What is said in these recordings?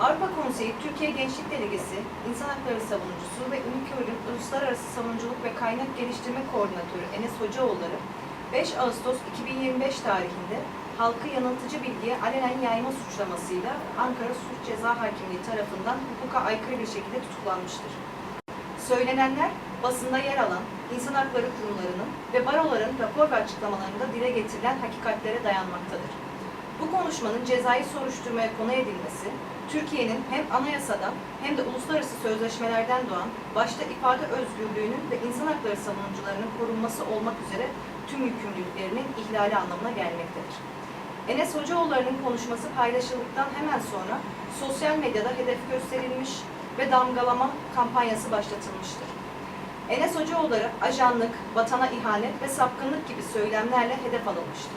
Avrupa Konseyi Türkiye Gençlik Delegesi, İnsan Hakları Savunucusu ve Ülkör'ün Uluslararası Savunuculuk ve Kaynak Geliştirme Koordinatörü Enes Hocaoğulları 5 Ağustos 2025 tarihinde halkı yanıltıcı bilgiye alenen yayma suçlamasıyla Ankara Suç Ceza Hakimliği tarafından hukuka aykırı bir şekilde tutuklanmıştır. Söylenenler basında yer alan insan hakları kurumlarının ve baroların rapor ve açıklamalarında dile getirilen hakikatlere dayanmaktadır. Bu konuşmanın cezai soruşturmaya konu edilmesi, Türkiye'nin hem anayasadan hem de uluslararası sözleşmelerden doğan başta ifade özgürlüğünün ve insan hakları savunucularının korunması olmak üzere tüm yükümlülüklerinin ihlali anlamına gelmektedir. Enes Hocaoğulları'nın konuşması paylaşıldıktan hemen sonra sosyal medyada hedef gösterilmiş ve damgalama kampanyası başlatılmıştır. Enes Hocaoğulları ajanlık, vatana ihanet ve sapkınlık gibi söylemlerle hedef alınmıştır.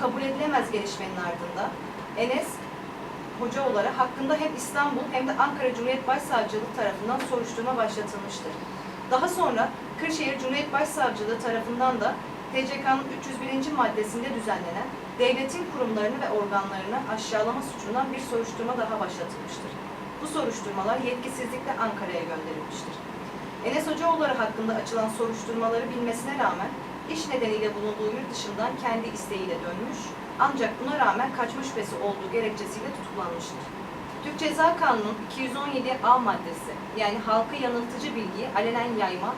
Bu kabul edilemez gelişmenin ardından Enes Hocaoğulları hakkında hem İstanbul hem de Ankara Cumhuriyet Başsavcılığı tarafından soruşturma başlatılmıştır. Daha sonra Kırşehir Cumhuriyet Başsavcılığı tarafından da TCK'nın 301. maddesinde düzenlenen devletin kurumlarını ve organlarını aşağılama suçundan bir soruşturma daha başlatılmıştır. Bu soruşturmalar yetkisizlikle Ankara'ya gönderilmiştir. Enes Hocaoğulları hakkında açılan soruşturmaları bilmesine rağmen iş nedeniyle bulunduğu yurt dışından kendi isteğiyle dönmüş ancak buna rağmen kaçma şüphesi olduğu gerekçesiyle tutuklanmıştır. Türk Ceza Kanunu 217 A maddesi yani halkı yanıltıcı bilgiyi alenen yayma,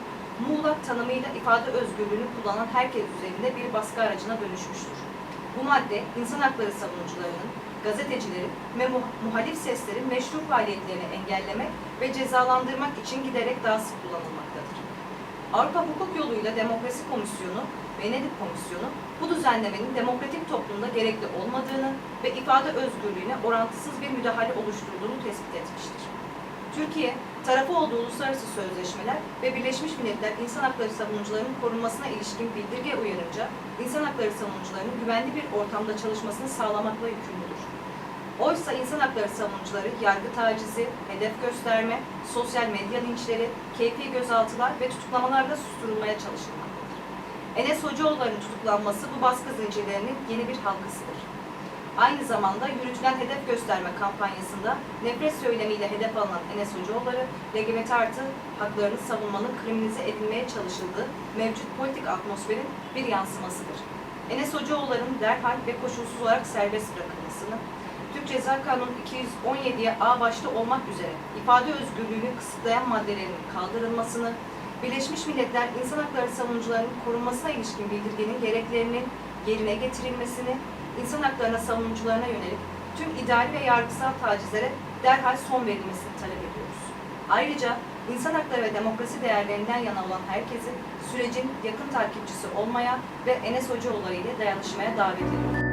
muğlak tanımıyla ifade özgürlüğünü kullanan herkes üzerinde bir baskı aracına dönüşmüştür. Bu madde insan hakları savunucularının, gazetecilerin ve mu- muhalif seslerin meşru faaliyetlerini engellemek ve cezalandırmak için giderek daha sık kullanılmaktadır. Avrupa Hukuk Yoluyla Demokrasi Komisyonu, Venedik Komisyonu bu düzenlemenin demokratik toplumda gerekli olmadığını ve ifade özgürlüğüne orantısız bir müdahale oluşturduğunu tespit etmiştir. Türkiye, tarafı olduğu uluslararası sözleşmeler ve Birleşmiş Milletler İnsan Hakları Savunucularının korunmasına ilişkin bildirge uyarınca, insan hakları savunucularının güvenli bir ortamda çalışmasını sağlamakla yükümlüdür. Oysa insan hakları savunucuları yargı tacizi, hedef gösterme, sosyal medya linçleri, keyfi gözaltılar ve tutuklamalarla susturulmaya çalışılmaktadır. Enes Hocaoğulları'nın tutuklanması bu baskı zincirlerinin yeni bir halkasıdır. Aynı zamanda yürütülen hedef gösterme kampanyasında nefret söylemiyle hedef alınan Enes Hocaoğulları, LGBT artı haklarını savunmanın kriminalize edilmeye çalışıldığı mevcut politik atmosferin bir yansımasıdır. Enes Hocaoğulları'nın derhal ve koşulsuz olarak serbest bırakılmasını, Türk Ceza Kanunu 217'ye A başta olmak üzere ifade özgürlüğünü kısıtlayan maddelerin kaldırılmasını, Birleşmiş Milletler İnsan Hakları Savunucularının korunmasına ilişkin bildirgenin gereklerinin yerine getirilmesini, insan haklarına savunucularına yönelik tüm idari ve yargısal tacizlere derhal son verilmesini talep ediyoruz. Ayrıca insan hakları ve demokrasi değerlerinden yana olan herkesi sürecin yakın takipçisi olmaya ve Enes Hocaoğulları ile dayanışmaya davet ediyoruz.